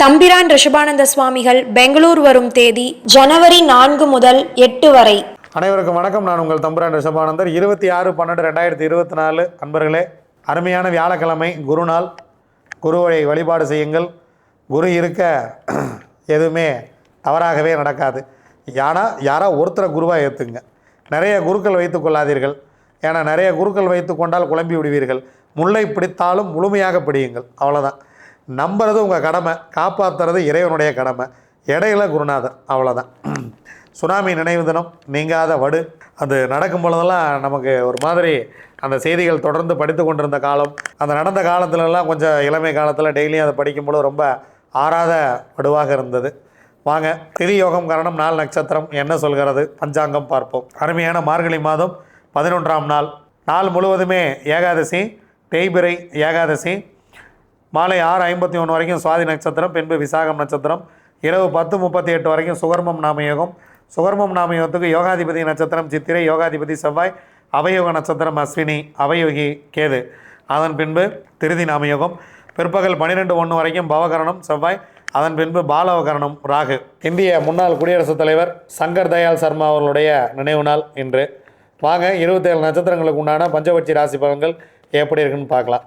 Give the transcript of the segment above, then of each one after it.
தம்பிரான் ரிஷபானந்த சுவாமிகள் பெங்களூர் வரும் தேதி ஜனவரி நான்கு முதல் எட்டு வரை. அனைவருக்கும் வணக்கம். நான் உங்கள் தம்பிரான் ரிஷபானந்தர். இருபத்தி ஆறு பன்னெண்டு ரெண்டாயிரத்தி இருபத்தி நாலு. அன்பர்களே அருமையான வியாழக்கிழமை. குருநாள் குருவை வழிபாடு செய்யுங்கள். குரு இருக்க எதுவுமே தவறாகவே நடக்காது. யாரா யாரோ ஒருத்தரை குருவாக ஏற்றுங்க நிறைய குருக்கள் வைத்து கொள்ளாதீர்கள். ஏன்னா நிறைய குருக்கள் வைத்து கொண்டால் குழம்பி விடுவீர்கள். முல்லை பிடித்தாலும் முழுமையாக பிடியுங்கள். அவ்வளோதான் நம்புறது உங்கள் கடமை காப்பாற்றுறது இறைவனுடைய கடமை. இடையில குருநாதர் அவ்வளோதான் சுனாமி நினைவு தினம் நீங்காத வடு. அது நடக்கும் பொழுதெல்லாம் நமக்கு ஒரு மாதிரி அந்த செய்திகள் தொடர்ந்து படித்து கொண்டிருந்த காலம். அந்த நடந்த காலத்துலலாம் கொஞ்சம் இளமை காலத்தில் டெய்லியும் அதை படிக்கும்போது ரொம்ப ஆறாத வடுவாக இருந்தது. வாங்க திதி யோகம் காரணம் நாள் நட்சத்திரம் என்ன சொல்கிறது? பஞ்சாங்கம் பார்ப்போம். அருமையான மார்கழி மாதம் பதினொன்றாம் நாள். நாள் முழுவதுமே ஏகாதசி தேய்பிரை ஏகாதசி மாலை ஆறு ஐம்பத்தி ஒன்று வரைக்கும் சுவாதி நட்சத்திரம் பின்பு விசாகம் நட்சத்திரம் இரவு பத்து முப்பத்தி எட்டு வரைக்கும் சுகர்மம் நாமயோகம். சுகர்மம் நாமயோகத்துக்கு யோகாதிபதி நட்சத்திரம் சித்திரை யோகாதிபதி செவ்வாய் அவயோக நட்சத்திரம் அஸ்வினி அவயோகி கேது. அதன் பின்பு திருதி நாமயோகம். பிற்பகல் பன்னிரெண்டு ஒன்று வரைக்கும் பவகரணம் செவ்வாய் அதன் பின்பு பாலவகரணம் ராகு. இந்திய முன்னாள் குடியரசுத் தலைவர் சங்கர் தயாள் சர்மா அவர்களுடைய நினைவு நாள் இன்று. வாங்க இருபத்தேழு நட்சத்திரங்களுக்கு உண்டான பஞ்சபட்சி ராசி பலன்கள் எப்படி இருக்குன்னு பார்க்கலாம்.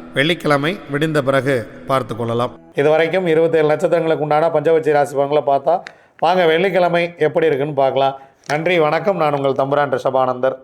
வெள்ளிக்கிழமை விடிந்த பிறகு பார்த்து கொள்ளலாம். இதுவரைக்கும் இருபத்தேழு நட்சத்திரங்களுக்கு உண்டான பஞ்சவச்சி ராசி பங்களை பார்த்தா வாங்க வெள்ளிக்கிழமை எப்படி இருக்குன்னு பார்க்கலாம். நன்றி வணக்கம். நான் உங்கள் தம்புரான் ரிஷபானந்தர்.